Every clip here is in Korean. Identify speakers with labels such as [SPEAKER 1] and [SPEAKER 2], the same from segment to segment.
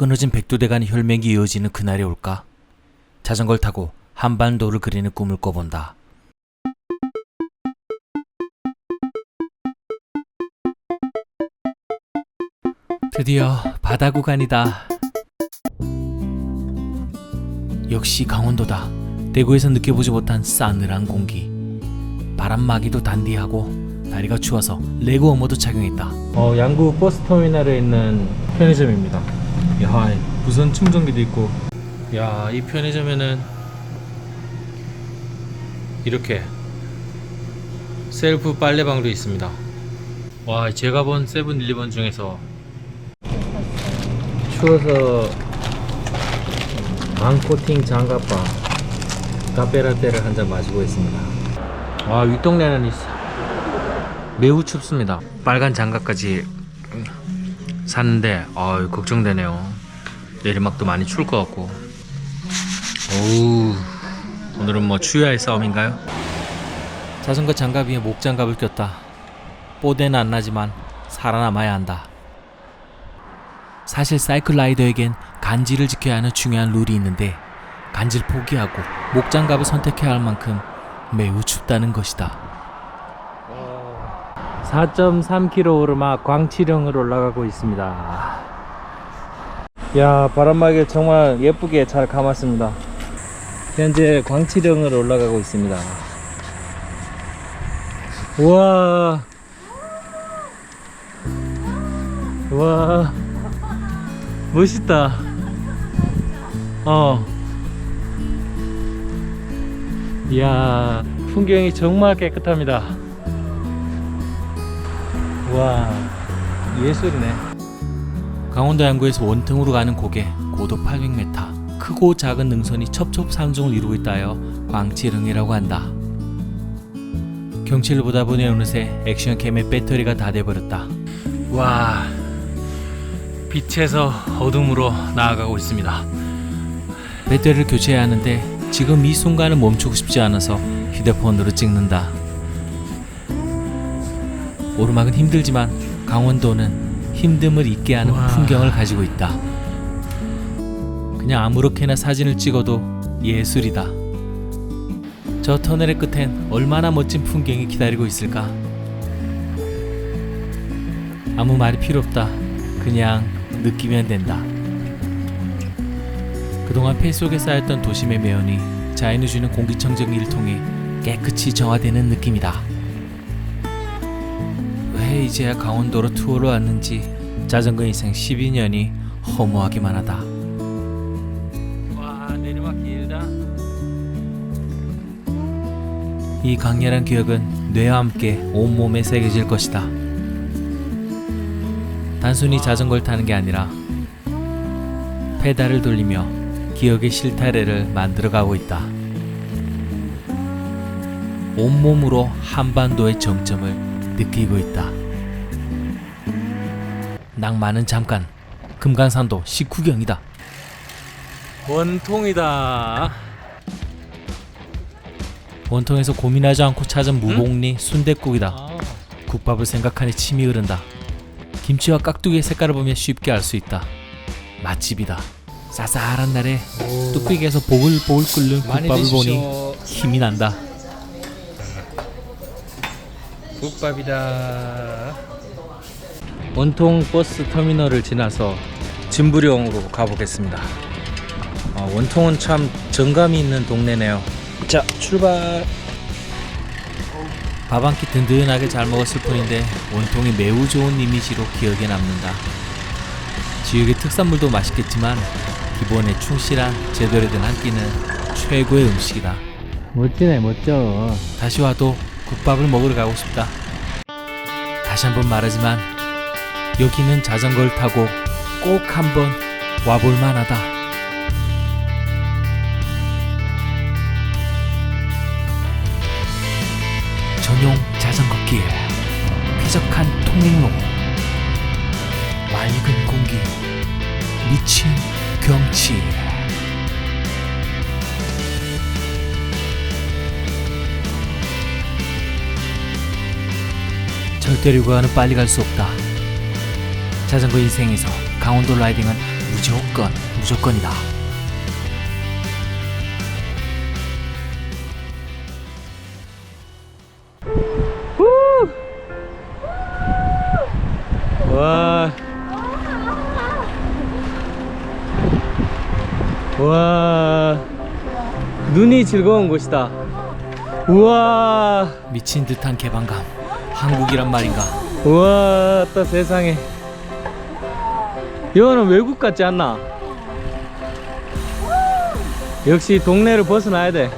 [SPEAKER 1] 끊어진 백두대 간의 혈맥이 이어지는 그날이 올까? 자전거를 타고 한반도를 그리는 꿈을 꿔본다. 드디어 바다 구간이다. 역시 강원도다. 대구에서 느껴보지 못한 싸늘한 공기. 바람막이도 단디하고 다리가 추워서 레고 어머도 착용했다. 어, 양구 버스 터미널에 있는 편의점입니다. 야, 무선 충전기도 있고. 야, 이 편의점에는 이렇게 셀프 빨래방도 있습니다. 와, 제가 본 세븐 일리번 중에서 추워서 망코팅 장갑과 카페라떼를 한 잔 마시고 있습니다. 와, 윗동네는. 매우 춥습니다. 빨간 장갑까지 샀는데 아 걱정되네요. 내리막도 많이 추울 것 같고. 오우 오늘은 뭐 추위와의 싸움인가요? 자전거 장갑 위에 목장갑을 꼈다. 뽀대는 안 나지만 살아남아야 한다. 사실 사이클 라이더에겐 간지를 지켜야 하는 중요한 룰이 있는데 간지를 포기하고 목장갑을 선택해야 할 만큼 매우 춥다는 것이다. 4.3km 오르막 광치령으로 올라가고 있습니다. 야 바람막이 정말 예쁘게 잘 감았습니다. 현재 광치령으로 올라가고 있습니다. 우와 우와 멋있다. 어. 이야 풍경이 정말 깨끗합니다. 와 예술이네. 강원도 양구에서 원통으로 가는 고개 고도 800m 크고 작은 능선이 첩첩산중을 이루고 있다여 광치릉이라고 한다. 경치를 보다 보니 어느새 액션캠의 배터리가 다 돼버렸다. 와 빛에서 어둠으로 나아가고 있습니다. 배터리를 교체해야 하는데 지금 이 순간을 멈추고 싶지 않아서 휴대폰으로 찍는다 오르막은 힘들지만 강원도는 힘듦을 잊게 하는
[SPEAKER 2] 와.
[SPEAKER 1] 풍경을 가지고 있다. 그냥 아무렇게나 사진을 찍어도 예술이다. 저 터널의 끝엔 얼마나 멋진 풍경이 기다리고 있을까? 아무 말이 필요 없다. 그냥 느끼면 된다. 그동안 폐 속에 쌓였던 도심의 매연이 자연이 주는 공기청정기를 통해 깨끗이 정화되는 느낌이다. 왜 이제야 강원도로 투어를 왔는지 자전거 인생 12년이 허무하기만 하다. 와 내리막 길다. 이 강렬한 기억은 뇌와 함께 온몸에 새겨질 것이다. 단순히 자전거를 타는 게 아니라 페달을 돌리며 기억의 실타래를 만들어가고 있다. 온몸으로 한반도의 정점을 느끼고 있다. 낭만은 잠깐 금강산도 식후경이다. 원통이다. 원통에서 고민하지 않고 찾은 무복리 순댓국이다. 국밥을 생각하니 침이 흐른다. 김치와 깍두기의 색깔을 보면 쉽게 알 수 있다. 맛집이다. 쌀쌀한 날에 뚝배기에서 보글보글 끓는 국밥을 보니 힘이 난다. 국밥이다. 원통 버스 터미널을 지나서 진부령으로 가보겠습니다. 아, 원통은 참 정감이 있는 동네네요. 자, 출발. 밥 한 끼 든든하게 잘 먹었을 뿐인데 원통이 매우 좋은 이미지로 기억에 남는다. 지역의 특산물도 맛있겠지만 기본에 충실한 제대로 된 한 끼는 최고의 음식이다.
[SPEAKER 2] 멋지네 멋져
[SPEAKER 1] 다시 와도 국밥을 먹으러 가고 싶다. 다시 한번 말하지만 여기는 자전거를 타고 꼭 한번 와볼 만하다. 전용 자전거길, 쾌적한 통행로, 맑은 공기, 미친 경치. 이거와는 빨리 갈 수 없다. 자전거 인생에서 강원도 라이딩은 무조건 무조건이다.
[SPEAKER 2] 와. 와. 눈이 즐거운 곳이다. 우와.
[SPEAKER 1] 미친 듯한 개방감. 한국이란 말인가?
[SPEAKER 2] 우와, 또 세상에. 이거는 외국 같지 않나? 역시 동네를 벗어나야 돼.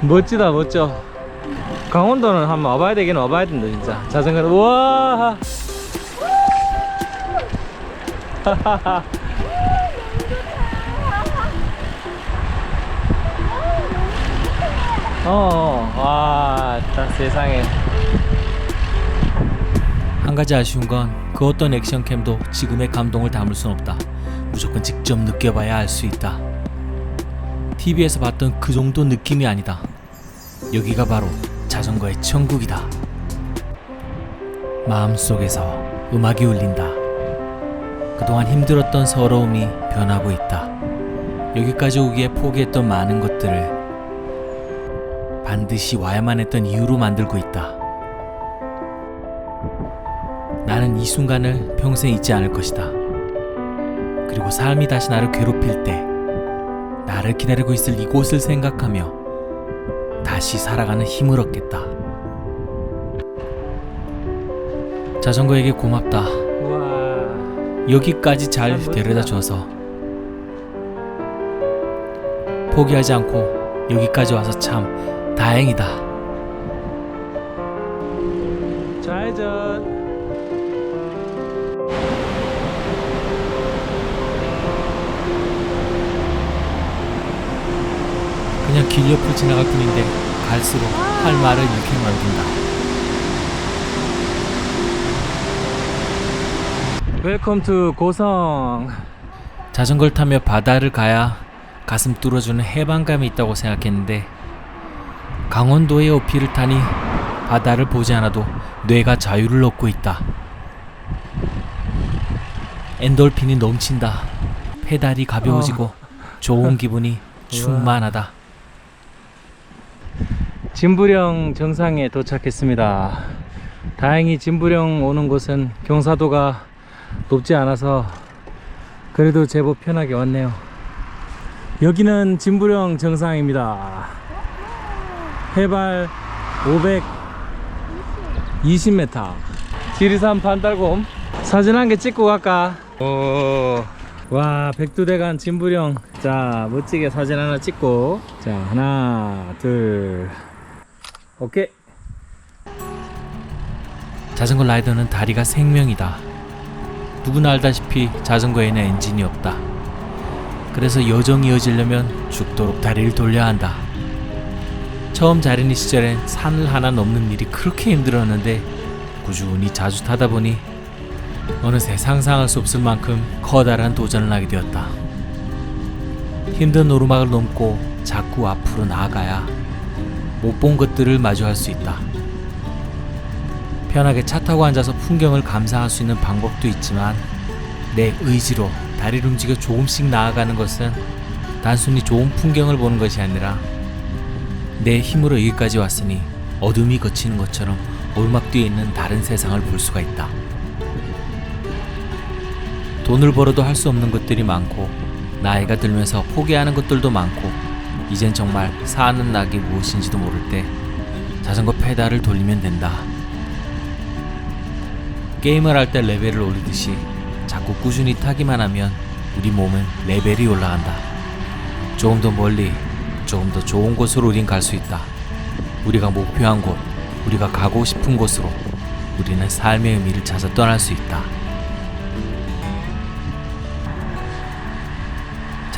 [SPEAKER 2] 멋지다, 멋져. 강원도는 한번 와봐야 되긴 와봐야 된다, 진짜. 자전거, 우와! 어, 와, 딱 세상에.
[SPEAKER 1] 한 가지 아쉬운 건 그 어떤 액션캠도 지금의 감동을 담을 순 없다. 무조건 직접 느껴봐야 알 수 있다. TV에서 봤던 그 정도 느낌이 아니다. 여기가 바로 자전거의 천국이다. 마음속에서 음악이 울린다. 그동안 힘들었던 서러움이 변하고 있다. 여기까지 오기에 포기했던 많은 것들을 반드시 와야만 했던 이유로 만들고 있다. 순간을 평생 잊지 않을 것이다. 그리고 삶이 다시 나를 괴롭힐 때, 나를 기다리고 있을 이곳을 생각하며 다시 살아가는 힘을 얻겠다. 자전거에게 고맙다. 여기까지 잘. 데려다 줘서 포기하지 않고 여기까지 와서 참 다행이다.
[SPEAKER 2] 좌회전.
[SPEAKER 1] 길 옆을 지나갈 뿐인데 갈수록 할 말을 잃게 만든다.
[SPEAKER 2] 웰컴 투 고성.
[SPEAKER 1] 자전거를 타며 바다를 가야 가슴 뚫어주는 해방감이 있다고 생각했는데 강원도의 어필을 타니 바다를 보지 않아도 뇌가 자유를 얻고 있다. 엔돌핀이 넘친다. 페달이 가벼워지고 좋은 기분이 충만하다.
[SPEAKER 2] 진부령 정상에 도착했습니다. 다행히 진부령 오는 곳은 경사도가 높지 않아서 그래도 제법 편하게 왔네요. 여기는 진부령 정상입니다. 해발 520m. 지리산 반달곰. 사진 한 개 찍고 갈까? 오. 와, 백두대간 진부령. 자, 멋지게 사진 하나 찍고. 자, 하나, 둘. 오케이.
[SPEAKER 1] 자전거 라이더는 다리가 생명이다. 누구나 알다시피 자전거에는 엔진이 없다. 그래서 여정이 이어지려면 죽도록 다리를 돌려야 한다. 처음 자린이 시절엔 산을 하나 넘는 일이 그렇게 힘들었는데 꾸준히 자주 타다 보니 어느새 상상할 수 없을 만큼 커다란 도전을 하게 되었다. 힘든 오르막을 넘고 자꾸 앞으로 나아가야 못 본 것들을 마주할 수 있다. 편하게 차 타고 앉아서 풍경을 감상할 수 있는 방법도 있지만 내 의지로 다리를 움직여 조금씩 나아가는 것은 단순히 좋은 풍경을 보는 것이 아니라 내 힘으로 여기까지 왔으니 어둠이 걷히는 것처럼 오르막 뒤에 있는 다른 세상을 볼 수가 있다. 돈을 벌어도 할 수 없는 것들이 많고 나이가 들면서 포기하는 것들도 많고 이젠 정말 사는 낙이 무엇인지도 모를 때 자전거 페달을 돌리면 된다. 게임을 할 때 레벨을 올리듯이 자꾸 꾸준히 타기만 하면 우리 몸은 레벨이 올라간다. 조금 더 멀리, 조금 더 좋은 곳으로 우린 갈 수 있다. 우리가 목표한 곳, 우리가 가고 싶은 곳으로 우리는 삶의 의미를 찾아 떠날 수 있다.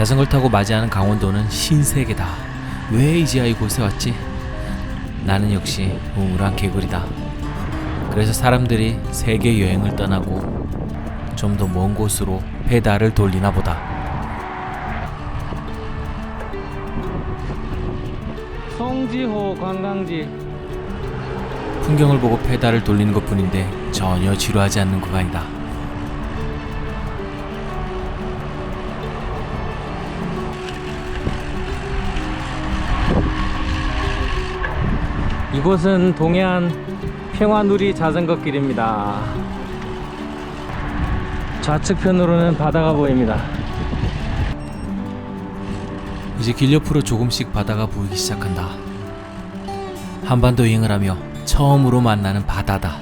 [SPEAKER 1] 자전거를 타고 맞이하는 강원도는 신세계다. 왜 이제야 이곳에 왔지? 나는 역시 우물한 개구리다. 그래서 사람들이 세계 여행을 떠나고 좀 더 먼 곳으로 페달을 돌리나 보다.
[SPEAKER 2] 송지호 관광지.
[SPEAKER 1] 풍경을 보고 페달을 돌리는 것 뿐인데 전혀 지루하지 않는 구간이다.
[SPEAKER 2] 이곳은 동해안 평화누리 자전거 길입니다. 좌측편으로는 바다가 보입니다.
[SPEAKER 1] 이제 길 옆으로 조금씩 바다가 보이기 시작한다. 한반도 여행을 하며 처음으로 만나는 바다다.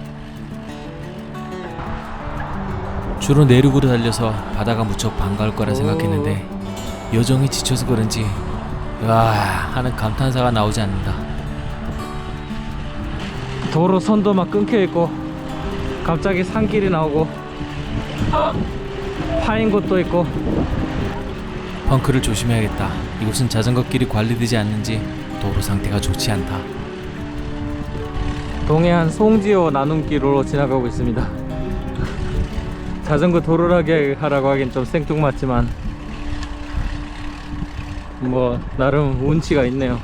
[SPEAKER 1] 주로 내륙으로 달려서 바다가 무척 반가울 거라 생각했는데 여정이 지쳐서 그런지 와 하는 감탄사가 나오지 않는다.
[SPEAKER 2] 도로 선도 막 끊겨 있고 갑자기 산길이 나오고 파인 곳도 있고
[SPEAKER 1] 펑크를 조심해야겠다. 이곳은 자전거 길이 관리되지 않는지 도로 상태가 좋지 않다.
[SPEAKER 2] 동해안 송지호 나눔길로 지나가고 있습니다. 자전거 도로라게 하라고 하긴 좀 생뚱맞지만 뭐 나름 운치가 있네요.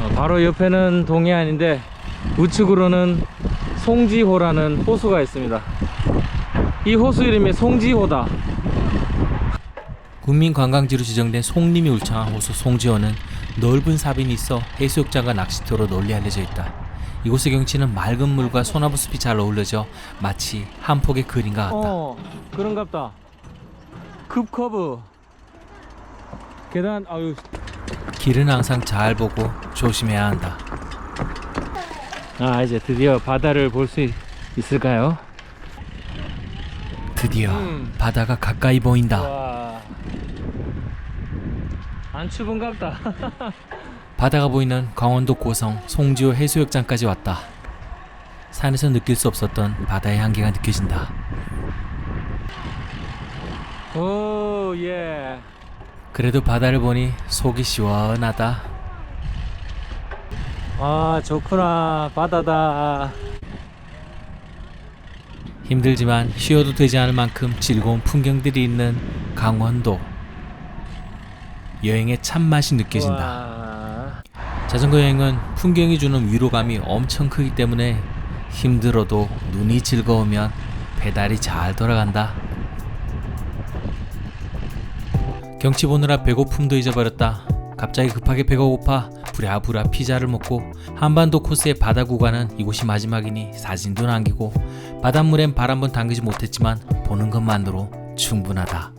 [SPEAKER 2] 어, 바로 옆에는 동해안인데 우측으로는 송지호라는 호수가 있습니다. 이 호수 이름이 송지호다.
[SPEAKER 1] 국민 관광지로 지정된 송림이 울창한 호수 송지호는 넓은 사빈이 있어 해수욕장과 낚시터로 널리 알려져 있다. 이곳의 경치는 맑은 물과 소나무 숲이 잘 어울려져 마치 한 폭의 그림 같다.
[SPEAKER 2] 어 그런갑다. 급커브 계단 아유
[SPEAKER 1] 길은 항상 잘 보고 조심해야 한다.
[SPEAKER 2] 아 이제 드디어 바다를 볼 수 있을까요?
[SPEAKER 1] 드디어
[SPEAKER 2] 음.
[SPEAKER 1] 바다가 가까이 보인다.
[SPEAKER 2] 와. 안 추운갑다.
[SPEAKER 1] 바다가 보이는 강원도 고성 송지호 해수욕장까지 왔다. 산에서 느낄 수 없었던 바다의 향기가 느껴진다.
[SPEAKER 2] 오 예.
[SPEAKER 1] 그래도 바다를 보니 속이 시원하다.
[SPEAKER 2] 아 좋구나 바다다.
[SPEAKER 1] 힘들지만 쉬어도 되지 않을 만큼 즐거운 풍경들이 있는 강원도. 여행의 참맛이 느껴진다.
[SPEAKER 2] 와.
[SPEAKER 1] 자전거 여행은 풍경이 주는 위로감이 엄청 크기 때문에 힘들어도 눈이 즐거우면 페달이 잘 돌아간다. 경치 보느라 배고픔도 잊어버렸다. 갑자기 급하게 배가 고파 부랴부랴 피자를 먹고 한반도 코스의 바다 구간은 이곳이 마지막이니 사진도 남기고 바닷물엔 발 한번 담그지 못했지만 보는 것만으로 충분하다.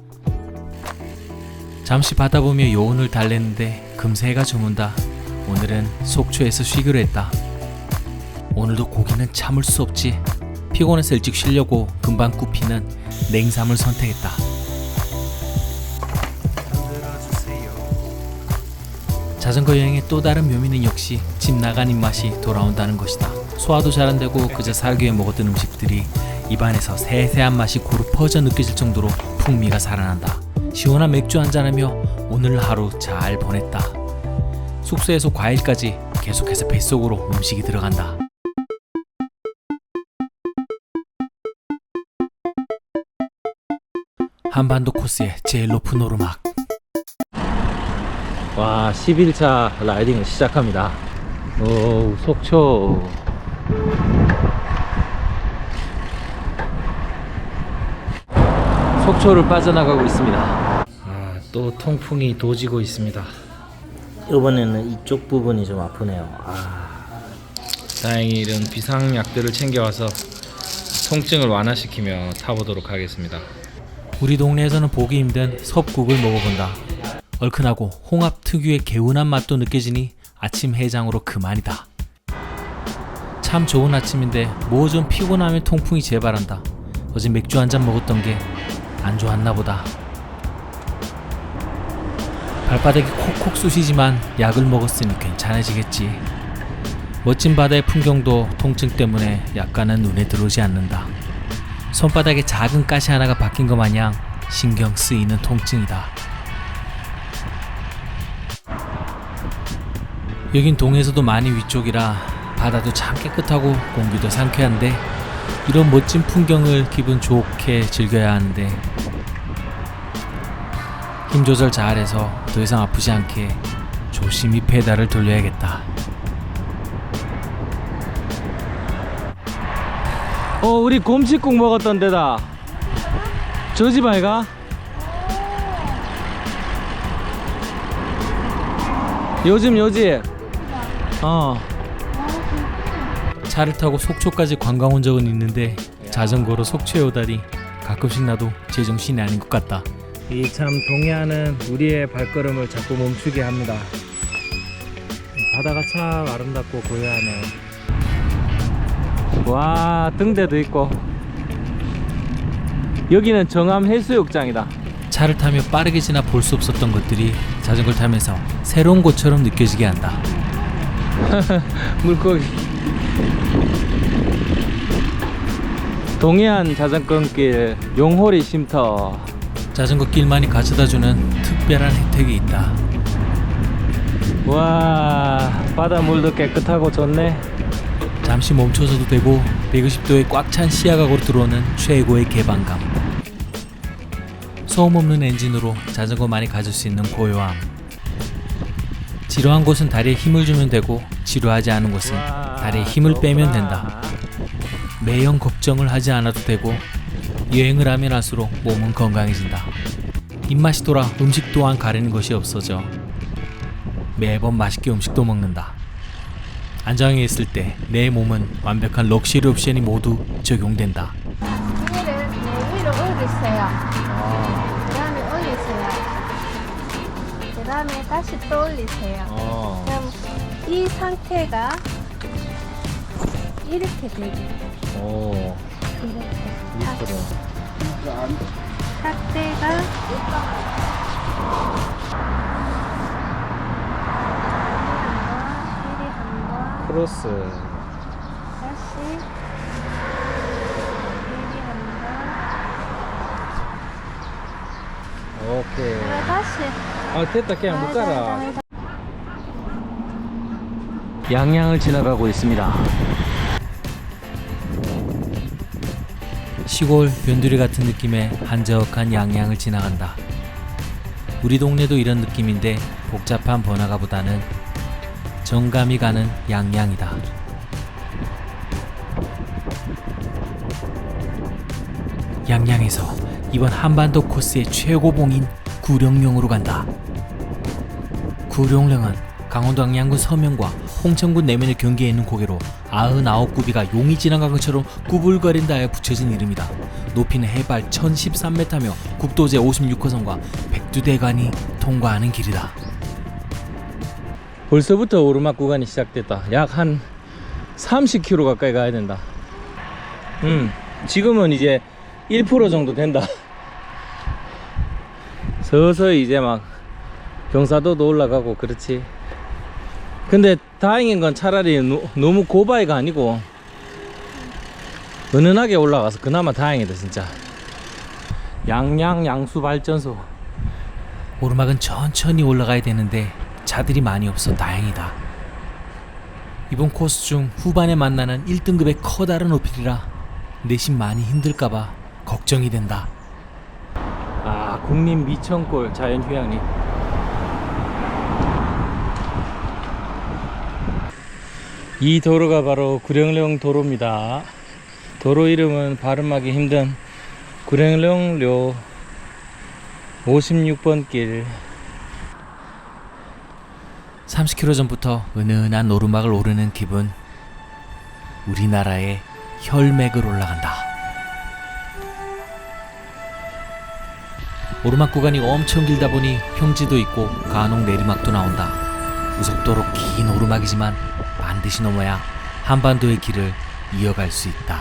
[SPEAKER 1] 잠시 바다 보며 여운을 달랬는데 금세 해가 저문다. 오늘은 속초에서 쉬기로 했다. 오늘도 고기는 참을 수 없지. 피곤해서 일찍 쉬려고 금방 굽히는 냉삼을 선택했다. 자전거 여행의 또 다른 묘미는 역시 집 나간 입맛이 돌아온다는 것이다. 소화도 잘 안 되고 그저 살기 위해 먹었던 음식들이 입안에서 세세한 맛이 고루 퍼져 느껴질 정도로 풍미가 살아난다. 시원한 맥주 한잔하며 오늘 하루 잘 보냈다. 숙소에서 과일까지 계속해서 뱃속으로 음식이 들어간다. 한반도 코스의 제일 높은 오르막.
[SPEAKER 2] 와 11차 라이딩을 시작합니다. 오 속초. 속초를 빠져나가고 있습니다.
[SPEAKER 1] 아, 또 통풍이 도지고 있습니다.
[SPEAKER 2] 이번에는 이쪽 부분이 좀 아프네요. 아.
[SPEAKER 1] 다행히 이런 비상약들을 챙겨와서 통증을 완화시키며 타보도록 하겠습니다. 우리 동네에서는 보기 힘든 섭국을 먹어본다. 얼큰하고 홍합 특유의 개운한 맛도 느껴지니 아침 해장으로 그만이다. 참 좋은 아침인데 뭐 좀 피곤하면 통풍이 재발한다. 어제 맥주 한 잔 먹었던 게 안 좋았나 보다. 발바닥이 콕콕 쑤시지만 약을 먹었으니 괜찮아지겠지. 멋진 바다의 풍경도 통증 때문에 약간은 눈에 들어오지 않는다. 손바닥에 작은 가시 하나가 박힌 것 마냥 신경 쓰이는 통증이다. 여긴 동해에서도 많이 위쪽이라 바다도 참 깨끗하고 공기도 상쾌한데 이런 멋진 풍경을 기분 좋게 즐겨야 하는데 힘 조절 잘해서 더 이상 아프지 않게 조심히 페달을 돌려야겠다.
[SPEAKER 2] 어 우리 곰치국 먹었던 데다. 저 집 아이가? 요즘 요집. 어.
[SPEAKER 1] 차를 타고 속초까지 관광 온 적은 있는데 자전거로 속초에 오다니 가끔씩 나도 제정신이 아닌 것 같다.
[SPEAKER 2] 이 참 동해안은 우리의 발걸음을 자꾸 멈추게 합니다. 바다가 참 아름답고 고요하네요. 와 등대도 있고 여기는 정암 해수욕장이다.
[SPEAKER 1] 차를 타며 빠르게 지나 볼 수 없었던 것들이 자전거를 타면서 새로운 곳처럼 느껴지게 한다.
[SPEAKER 2] 물고기. 동해안 자전거길 용호리 쉼터.
[SPEAKER 1] 자전거 길만이 가져다주는 특별한 혜택이 있다.
[SPEAKER 2] 와 바다 물도 깨끗하고 좋네.
[SPEAKER 1] 잠시 멈춰서도 되고 190도의 꽉 찬 시야각으로 들어오는 최고의 개방감. 소음 없는 엔진으로 자전거만이 가질 수 있는 고요함. 지루한 곳은 다리에 힘을 주면 되고 지루하지 않은 곳은 다리에 힘을 빼면 된다. 매형 걱정을 하지 않아도 되고 여행을 하면 할수록 몸은 건강해진다. 입맛이 돌아 음식 또한 가리는 것이 없어져 매번 맛있게 음식도 먹는다. 안장에 있을 때 내 몸은 완벽한 럭셔리 옵션이 모두 적용된다.
[SPEAKER 3] 위를 네, 위로 올리세요. 다음에 다시 또 올리세요.
[SPEAKER 2] 어.
[SPEAKER 3] 그럼 이 상태가 이렇게 되게
[SPEAKER 2] 오.
[SPEAKER 3] 이렇게
[SPEAKER 2] 이쁘다.
[SPEAKER 3] 탁대가 이리 한번
[SPEAKER 2] 크로스.
[SPEAKER 3] 다시 이리 한번
[SPEAKER 2] 오케이.
[SPEAKER 3] 그리고 다시
[SPEAKER 2] 아 됐다 그냥 못 가라.
[SPEAKER 3] 달달달달.
[SPEAKER 1] 양양을 지나가고 있습니다. 시골 변두리 같은 느낌의 한적한 양양을 지나간다. 우리 동네도 이런 느낌인데 복잡한 번화가보다는 정감이 가는 양양이다. 양양에서 이번 한반도 코스의 최고봉인 구룡령으로 간다. 구룡령은 강원도 양양군 서면과 홍천군 내면을 경계에 있는 고개로 99구비가 용이 지나간 것처럼 구불거린다에 붙여진 이름이다. 높이는 해발 1013m며 국도제 56호선과 백두대간이 통과하는 길이다.
[SPEAKER 2] 벌써부터 오르막 구간이 시작됐다. 약 한 30km 가까이 가야 된다. 음, 지금은 이제 1% 정도 된다. 서서히 이제 막 경사도도 올라가고 그렇지. 근데 다행인 건 차라리 노- 너무 고바이가 아니고 은은하게 올라가서 그나마 다행이다 진짜. 양양 양수 발전소.
[SPEAKER 1] 오르막은 천천히 올라가야 되는데 차들이 많이 없어 다행이다. 이번 코스 중 후반에 만나는 1등급의 커다란 어필이라 내심 많이 힘들까봐 걱정이 된다.
[SPEAKER 2] 아 국립 미천골 자연휴양림 이 도로가 바로 구령령 도로입니다 도로 이름은 발음하기 힘든 구령령료 56번 길
[SPEAKER 1] 30km 전부터 은은한 오르막을 오르는 기분. 우리나라의 혈맥을 올라간다. 오르막 구간이 엄청 길다 보니 평지도 있고 간혹 내리막도 나온다. 무섭도록 긴 오르막이지만 반드시 넘어야 한반도의 길을 이어갈 수 있다.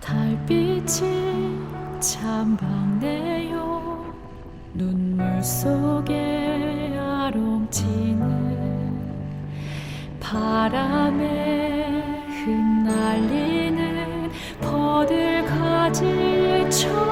[SPEAKER 4] 달빛이 참 밝네요 눈물 속에 아롱치는 바람에 흩날리는 버들 가지 철양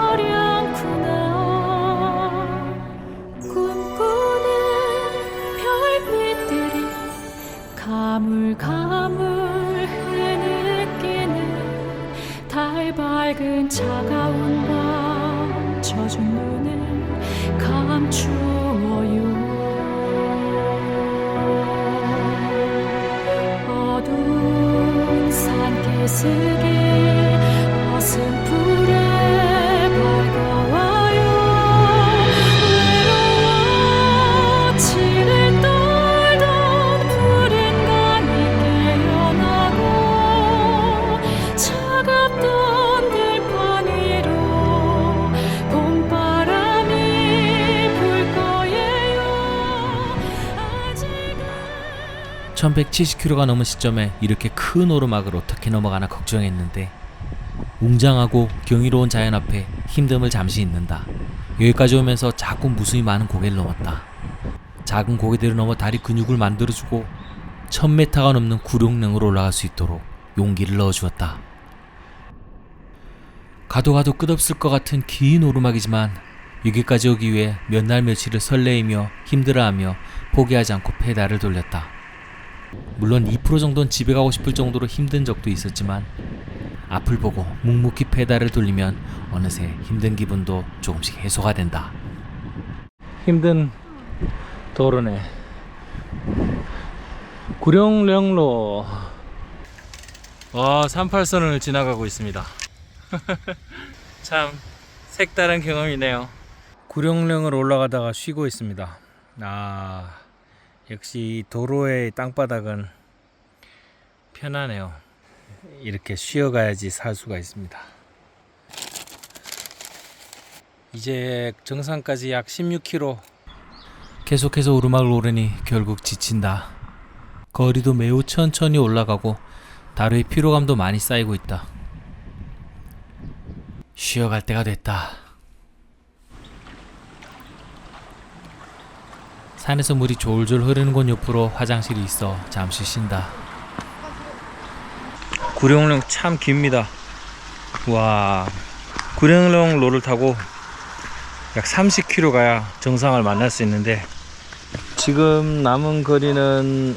[SPEAKER 1] 1170km가 넘은 시점에 이렇게 큰 오르막을 어떻게 넘어가나 걱정했는데 웅장하고 경이로운 자연 앞에 힘듦을 잠시 잊는다. 여기까지 오면서 자꾸 무수히 많은 고개를 넘었다. 작은 고개들을 넘어 다리 근육을 만들어주고 1000m가 넘는 구룡령으로 올라갈 수 있도록 용기를 넣어주었다. 가도 가도 끝없을 것 같은 긴 오르막이지만 여기까지 오기 위해 몇 날 며칠을 설레이며 힘들어하며 포기하지 않고 페달을 돌렸다. 물론 2% 정도는 집에 가고 싶을 정도로 힘든 적도 있었지만 앞을 보고 묵묵히 페달을 돌리면 어느새 힘든 기분도 조금씩 해소가 된다.
[SPEAKER 2] 힘든 도로네. 구룡령로. 와, 38선을 지나가고 있습니다. 참 색다른 경험이네요. 구룡령을 올라가다가 쉬고 있습니다. 아, 역시 도로의 땅바닥은 편하네요. 이렇게 쉬어가야지 살 수가 있습니다. 이제 정상까지 약 16km
[SPEAKER 1] 계속해서 오르막을 오르니 결국 지친다. 거리도 매우 천천히 올라가고 다리의 피로감도 많이 쌓이고 있다. 쉬어갈 때가 됐다. 산에서 물이 졸졸 흐르는 곳 옆으로 화장실이 있어 잠시 쉰다.
[SPEAKER 2] 구룡령 참 깁니다. 와, 구룡령 로를 타고 약 30km 가야 정상을 만날 수 있는데 지금 남은 거리는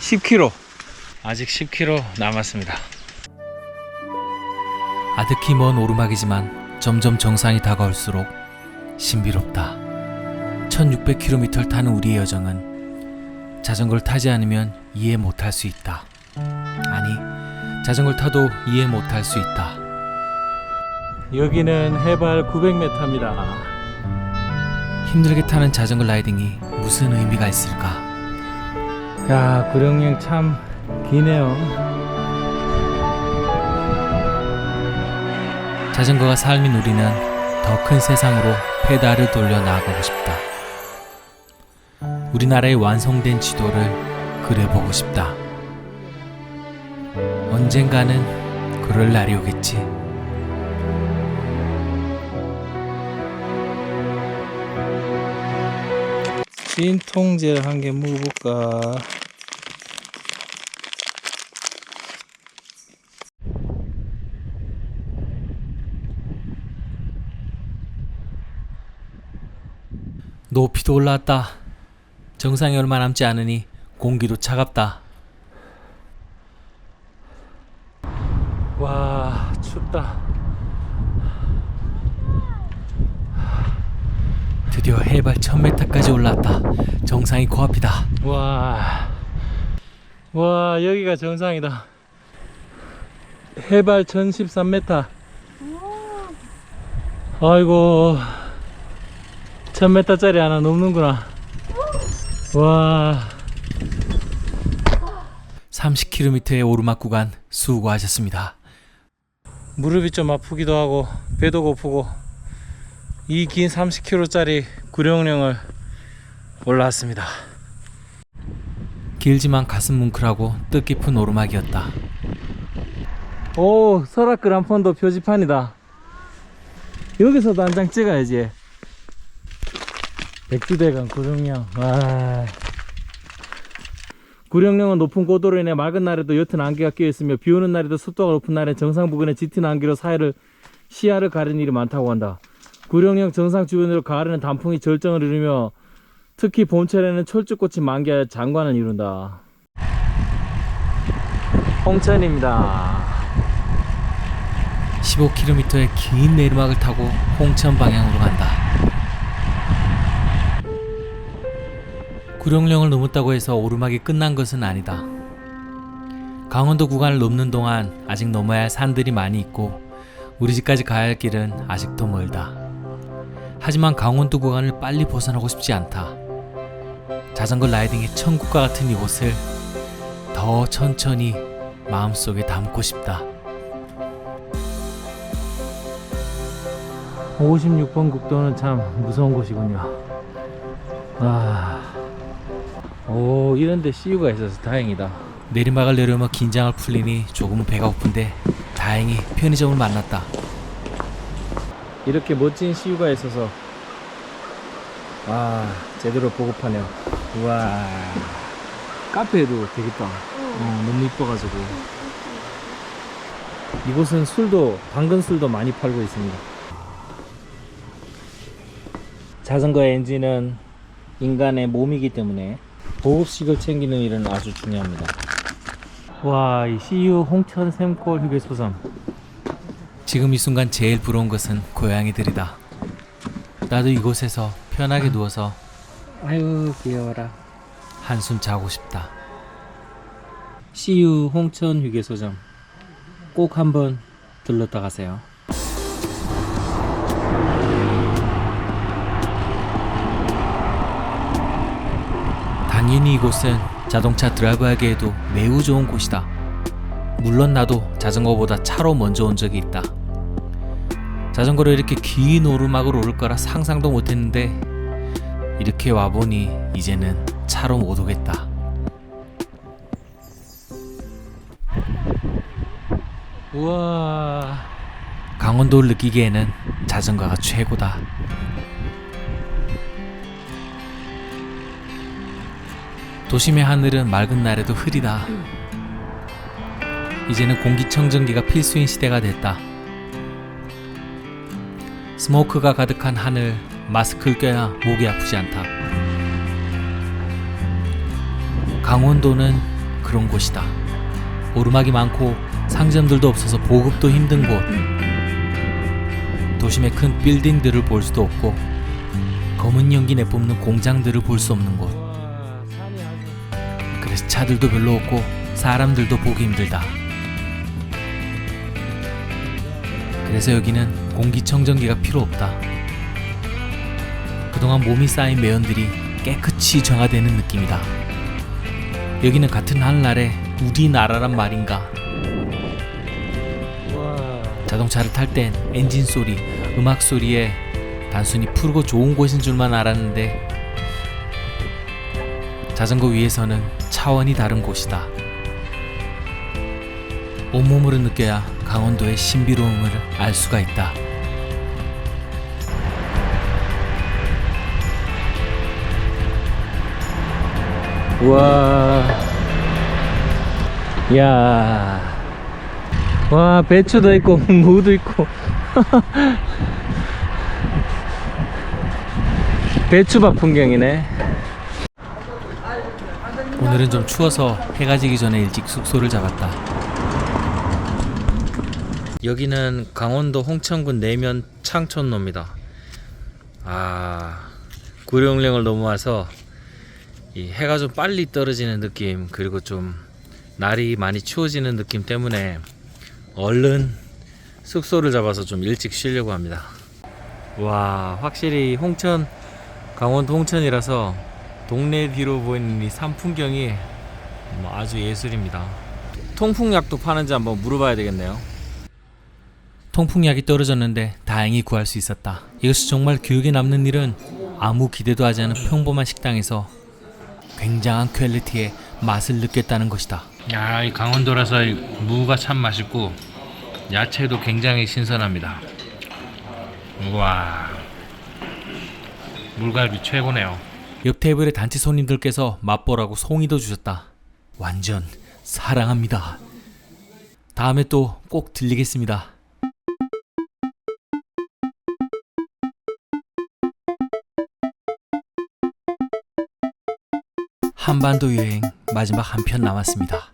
[SPEAKER 2] 10km. 아직 10km 남았습니다.
[SPEAKER 1] 아득히 먼 오르막이지만 점점 정상이 다가올수록 신비롭다. 1600km를 타는 우리의 여정은 자전거를 타지 않으면 이해 못할 수 있다. 아니, 자전거를 타도 이해 못할 수 있다.
[SPEAKER 2] 여기는 해발 900m입니다.
[SPEAKER 1] 힘들게 타는 자전거 라이딩이 무슨 의미가 있을까?
[SPEAKER 2] 야, 구룡령 참 기네요.
[SPEAKER 1] 자전거가 삶인 우리는 더 큰 세상으로 페달을 돌려 나아가고 싶다. 우리나라의 완성된 지도를 그려보고 싶다. 언젠가는 그럴 날이 오겠지.
[SPEAKER 2] 진통제 한 개 먹어볼까?
[SPEAKER 1] 높이도 올라왔다. 정상이 얼마 남지 않으니 공기도 차갑다.
[SPEAKER 2] 와, 춥다.
[SPEAKER 1] 드디어 해발 1000m까지 올라왔다. 정상이 코앞이다.
[SPEAKER 2] 와, 와 여기가 정상이다. 해발 1013m. 아이고, 1000m짜리 하나 넘는구나. 와,
[SPEAKER 1] 30km의 오르막 구간 수고하셨습니다.
[SPEAKER 2] 무릎이 좀 아프기도 하고 배도 고프고 이 긴 30km짜리 구룡령을 올라왔습니다.
[SPEAKER 1] 길지만 가슴 뭉클하고 뜻깊은 오르막이었다.
[SPEAKER 2] 오 설악 그란폰도 표지판이다 여기서도 한 장 찍어야지 백두대간 구룡령. 와. 구룡령은 높은 고도로 인해 맑은 날에도 옅은 안개가 끼어있으며 비 오는 날에도 습도가 높은 날엔 정상 부근의 짙은 안개로 사이를 시야를 가리는 일이 많다고 한다. 구룡령 정상 주변으로 가을에는 단풍이 절정을 이루며 특히 봄철에는 철쭉꽃이 만개하여 장관을 이룬다. 홍천입니다.
[SPEAKER 1] 15km의 긴 내리막을 타고 홍천 방향으로 간다. 구룡령을 넘었다고 해서 오르막이 끝난 것은 아니다. 강원도 구간을 넘는 동안 아직 넘어야 할 산들이 많이 있고 우리 집까지 가야 할 길은 아직도 멀다. 하지만 강원도 구간을 빨리 벗어나고 싶지 않다. 자전거 라이딩의 천국과 같은 이곳을 더 천천히 마음속에 담고 싶다.
[SPEAKER 2] 56번 국도는 참 무서운 곳이군요. 아, 오 이런데 CU가 있어서 다행이다.
[SPEAKER 1] 내리막을 내려오며 긴장을 풀리니 조금은 배가 고픈데 다행히 편의점을 만났다.
[SPEAKER 2] 이렇게 멋진 CU가 있어서 아 제대로 보급하네요. 우와. 카페도 되겠다. 어, 너무 이뻐가지고. 이곳은 술도 당근 술도 많이 팔고 있습니다. 자전거 엔진은 인간의 몸이기 때문에 보급식을 챙기는 일은 아주 중요합니다 와 이 CU 홍천 샘골 휴게소선
[SPEAKER 1] 지금 이 순간 제일 부러운 것은 고양이들이다. 나도 이곳에서 편하게 누워서
[SPEAKER 2] 아유 귀여워라
[SPEAKER 1] 한숨 자고 싶다.
[SPEAKER 2] CU 홍천 휴게소점 꼭 한번 들렀다 가세요.
[SPEAKER 1] 당연히 이곳은 자동차 드라이브하기에도 매우 좋은 곳이다. 물론 나도 자전거보다 차로 먼저 온 적이 있다. 자전거로 이렇게 긴 오르막을 오를 거라 상상도 못했는데 이렇게 와보니 이제는 차로 못 오겠다.
[SPEAKER 2] 우와
[SPEAKER 1] 강원도를 느끼기에는 자전거가 최고다. 도심의 하늘은 맑은 날에도 흐리다. 이제는 공기청정기가 필수인 시대가 됐다. 스모크가 가득한 하늘, 마스크를 껴야 목이 아프지 않다. 강원도는 그런 곳이다. 오르막이 많고 상점들도 없어서 보급도 힘든 곳. 도심의 큰 빌딩들을 볼 수도 없고 검은 연기 내뿜는 공장들을 볼 수 없는 곳. 차들도 별로 없고 사람들도 보기 힘들다. 그래서 여기는 공기청정기가 필요 없다. 그동안 몸이 쌓인 매연들이 깨끗이 정화되는 느낌이다. 여기는 같은 하늘날에 우리나라란 말인가. 자동차를 탈 땐 엔진 소리, 음악 소리에 단순히 푸르고 좋은 곳인 줄만 알았는데 자전거 위에서는 차원이 다른 곳이다. 온몸으로 느껴야 강원도의 신비로움을 알 수가 있다.
[SPEAKER 2] 우와 야. 와 배추도 있고 무도 있고 배추밭 풍경이네
[SPEAKER 1] 오늘은 좀 추워서 해가 지기 전에 일찍 숙소를 잡았다. 여기는 강원도 홍천군 내면 창촌로입니다. 아, 구룡령을 넘어와서 이 해가 좀 빨리 떨어지는 느낌 그리고 좀 날이 많이 추워지는 느낌 때문에 얼른 숙소를 잡아서 좀 일찍 쉬려고 합니다. 와, 확실히 홍천 강원도 홍천이라서 동네 뒤로 보이는 이 산풍경이 뭐 아주 예술입니다.
[SPEAKER 2] 통풍약도 파는지 한번 물어봐야 되겠네요
[SPEAKER 1] 통풍약이 떨어졌는데 다행히 구할 수 있었다. 이것이 정말 기억에 남는 일은 아무 기대도 하지 않은 평범한 식당에서 굉장한 퀄리티의 맛을 느꼈다는 것이다. 야, 이 강원도라서 이 무가 참 맛있고 야채도 굉장히 신선합니다. 우와, 물갈비 최고네요. 옆 테이블의 단체 손님들께서 맛보라고 송이도 주셨다. 완전 사랑합니다. 다음에 또 꼭 들리겠습니다. 한반도 여행 마지막 한 편 남았습니다.